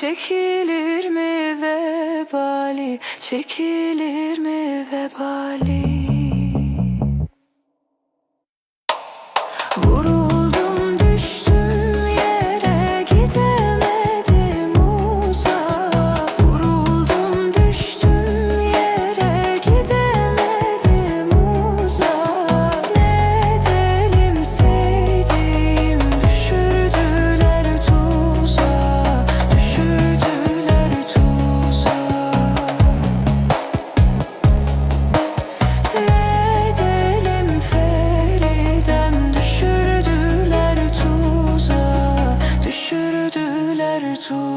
çekilir mi vebali? Çekilir mi vebali 出。